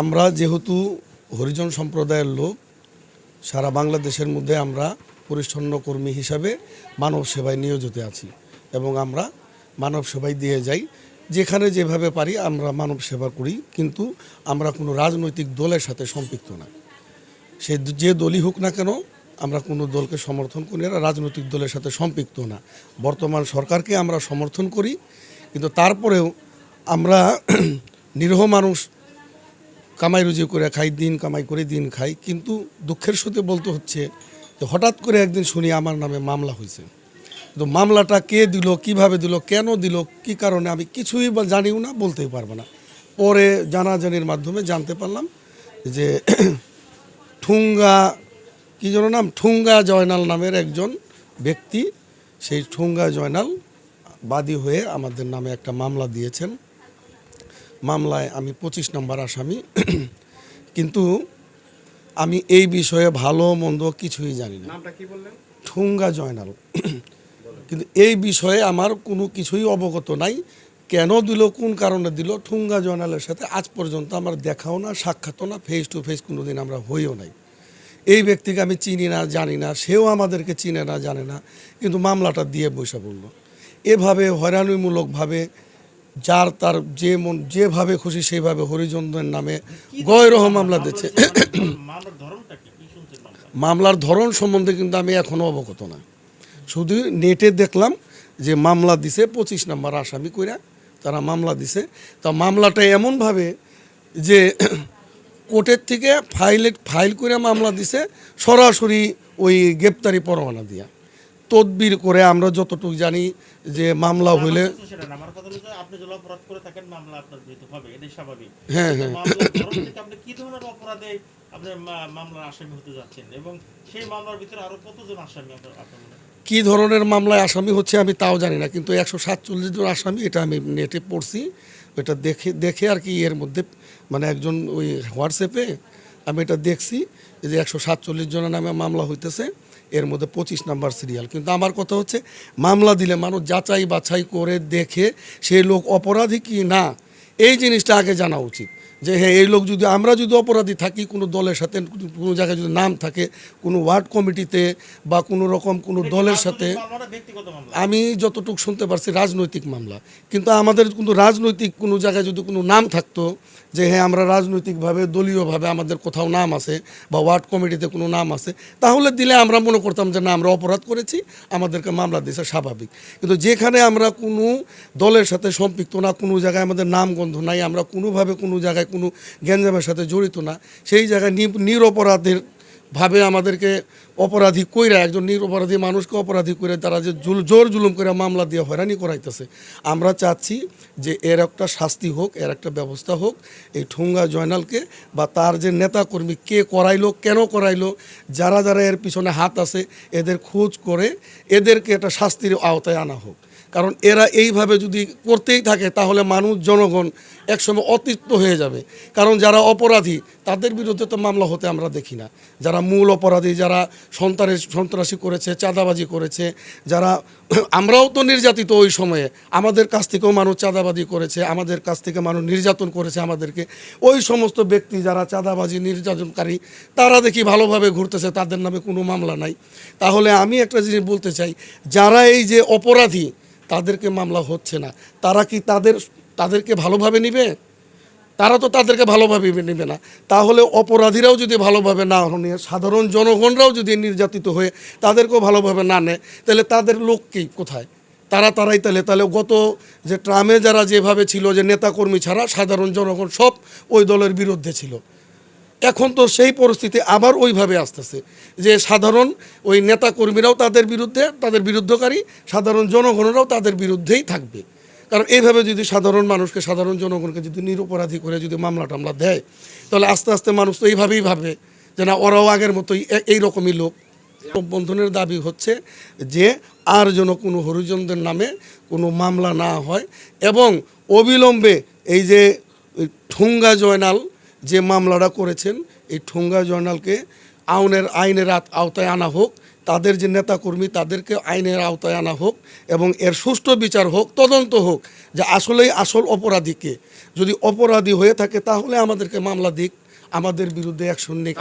আমরা যেহেতু হরিজন সম্প্রদায়ের লোক, সারা বাংলাদেশের মধ্যে আমরা পরিচ্ছন্ন কর্মী হিসাবে মানব সেবায় নিয়োজিত আছি এবং আমরা মানব সেবায় দিয়ে যাই। যেখানে যেভাবে পারি আমরা মানব সেবা করি, কিন্তু আমরা কোনো রাজনৈতিক দলের সাথে সম্পৃক্ত না। সে যে দলই হোক না কেন, আমরা কোনো দলকে সমর্থন করি না, রাজনৈতিক দলের সাথে সম্পৃক্ত না। বর্তমান সরকারকে আমরা সমর্থন করি, কিন্তু তারপরেও আমরা নিরীহ মানুষ কামাই রুজি করে খাই, দিন কামাই করে দিন খাই। কিন্তু দুঃখের সাথে বলতে হচ্ছে যে হঠাৎ করে একদিন শুনি আমার নামে মামলা হয়েছে। তো মামলাটা কে দিল, কীভাবে দিল, কেন দিল, কি কারণে, আমি কিছুই বা জানিও না, বলতেই পারব না। পরে জানাজানির মাধ্যমে জানতে পারলাম যে ঠুঙ্গা, কি যেন নাম, ঠুঙ্গা জয়নাল নামের একজন ব্যক্তি, সেই ঠুঙ্গা জয়নাল বাদী হয়ে আমাদের নামে একটা মামলা দিয়েছেন। মামলায় আমি পঁচিশ নম্বর আসামি। কিন্তু আমি এই বিষয়ে ভালো মন্দ কিছুই জানি না। ঠুঙ্গা জয়নাল। কিন্তু এই বিষয়ে আমার কোনো কিছুই অবগত নাই। কেন দিল কোন কারণে দিল ঠুঙ্গা জয়নালের সাথে আজ পর্যন্ত আমার দেখাও না সাক্ষাৎও না ফেস টু ফেস কোনো দিন আমরা হইও নাই। এই ব্যক্তিকে আমি চিনি না জানি না সেও আমাদেরকে চিনে না জানে না কিন্তু মামলাটা দিয়ে বসে পড়ল। এভাবে হয়রানিমূলকভাবে যার তার যে মন, যেভাবে খুশি সেইভাবে হরিজনদের নামে গয়রহ মামলা দিচ্ছে। মামলার ধরন সম্বন্ধে কিন্তু আমি এখনও অবগত না। শুধু নেটে দেখলাম যে মামলা দিছে পঁচিশ নম্বর আসামি কইরা, তারা মামলা দিছে। তা মামলাটা এমনভাবে যে কোর্টের থেকে ফাইলে, ফাইল করে মামলা দিছে, সরাসরি ওই গ্রেপ্তারি পরোয়ানা দিয়া। তদবির করে আমরা যতটুকু জানি যে মামলা হইলে হ্যাঁ হ্যাঁ। কি ধরনের মামলায় আসামি হচ্ছে আমি তাও জানি না কিন্তু একশো সাতচল্লিশ জন আসামি এটা আমি নেটে পড়ছি ওটা দেখে দেখে আর কি এর মধ্যে মানে একজন ওই হোয়াটসঅ্যাপে আমি এটা দেখছি যে একশো সাতচল্লিশ জনের নামে মামলা হইতেছে। এর মধ্যে পঁচিশ নাম্বার সিরিয়াল। কিন্তু আমার কথা হচ্ছে, মামলা দিলে মানুষ যাচাই বাছাই করে দেখে সেই লোক অপরাধী কি না, এই জিনিসটা আগে জানা উচিত। যে হ্যাঁ এই লোক যদি আমরা যদি অপরাধী থাকি কোনো দলের সাথে কোনো জায়গায় যদি নাম থাকে কোনো ওয়ার্ড কমিটিতে বা কোনো রকম কোনো দলের সাথে আমি যতটুকু শুনতে পারছি রাজনৈতিক মামলা। কিন্তু আমাদের কিন্তু রাজনৈতিক কোনো জায়গায় যদি কোনো নাম থাকতো যে হ্যাঁ আমরা রাজনৈতিকভাবে দলীয়ভাবে আমাদের কোথাও নাম আছে বা ওয়ার্ড কমিটিতে কোনো নাম আছে তাহলে দিলে আমরা মনে করতাম যে না আমরা অপরাধ করেছি আমাদেরকে মামলা দিয়েছে স্বাভাবিক। কিন্তু যেখানে আমরা কোনো দলের সাথে সম্পৃক্ত না কোনো জায়গায় আমাদের নাম গন্ধ নাই আমরা কোনোভাবে কোনো জায়গায় কোনো গ্যাঞ্জামের সাথে জড়িত না। সেই জায়গায় নিরপরাধের ভাবে আমাদেরকে অপরাধী কইরা, একজন নিরপরাধী মানুষকে অপরাধী করে তারা যে জুল- জোর জুলুম করে মামলা দিয়ে হয়রানি করাইতেছে। আমরা চাচ্ছি যে এর একটা শাস্তি হোক, এর একটা ব্যবস্থা হোক, এই ঠুঙ্গা জয়নালকে বা তার যে নেতাকর্মী কে করাইলো, কেন করাইলো, যারা যারা এর পিছনে হাত আছে, এদের খোঁজ করে এদেরকে একটা শাস্তির আওতায় আনা হোক। কারণ এরা এইভাবে যদি করতেই থাকে, তাহলে মানুষ, জনগণ একসময় অতিষ্ঠ হয়ে যাবে। কারণ যারা অপরাধী, তাদের বিরুদ্ধে তো মামলা হতে আমরা দেখি না। যারা মূল অপরাধী, যারা সন্তানের সন্ত্রাসী করেছে, চাঁদাবাজি করেছে, যারা আমরাও তো নির্যাতিত ওই সময়ে। আমাদের কাছ থেকেও মানুষ চাঁদাবাজি করেছে, আমাদের কাছ থেকে মানুষ নির্যাতন করেছে আমাদেরকে। ওই সমস্ত ব্যক্তি যারা চাঁদাবাজি, নির্যাতনকারী, তারা দেখি ভালোভাবে ঘুরতেছে, তাদের নামে কোনো মামলা নাই। তাহলে আমি একটা জিনিস বলতে চাই, যারা এই যে অপরাধী তাদেরকে মামলা হচ্ছে না। তারা কি তাদের, তাদেরকে ভালোভাবে নিবে? তারা তো তাদেরকে ভালোভাবে নেবে না। তাহলে অপরাধীরাও যদি ভালোভাবে না নিয়ে, সাধারণ জনগণরাও যদি নির্যাতিত হয়ে তাদেরকেও ভালোভাবে না নেয়, তাহলে তাদের লোক লোককেই কোথায়? তারা তারাই তাহলে। তাহলে গত যে ট্রামে যারা যেভাবে ছিল, যে নেতাকর্মী ছাড়া সাধারণ জনগণ সব ওই দলের বিরুদ্ধে ছিল। এখন তো সেই পরিস্থিতি আবার ওইভাবে আসতেছে যে সাধারণ ওই নেতাকর্মীরাও তাদের বিরুদ্ধে, তাদের বিরুদ্ধকারী, সাধারণ জনগণরাও তাদের বিরুদ্ধেই থাকবে। কারণ এইভাবে যদি সাধারণ মানুষকে, সাধারণ জনগণকে যদি নিরপরাধী করে যদি মামলা টামলা দেয়, তাহলে আস্তে আস্তে মানুষ তো এইভাবেই ভাবে যে না, ওরাও আগের মতোই এ- এইরকমই লোক। বন্ধনের দাবি হচ্ছে যে আর যেন কোনো হরিজনদের নামে কোনো মামলা না হয় এবং অবিলম্বে এই যে ঠুঙ্গা জয়নাল যে মামলাটা করেছেন, এই ঠোঙ্গা জার্নালকে আউনের আইনের আওতায় আনা হোক, তাদের যে নেতাকর্মী, তাদেরকে আইনের আওতায় আনা হোক এবং এর সুষ্ঠু বিচার হোক, তদন্ত হোক, যে আসলেই আসল অপরাধীকে যদি অপরাধী হয়ে থাকে, তাহলে আমাদেরকে মামলা দিক, আমাদের বিরুদ্ধে অ্যাকশন নিক।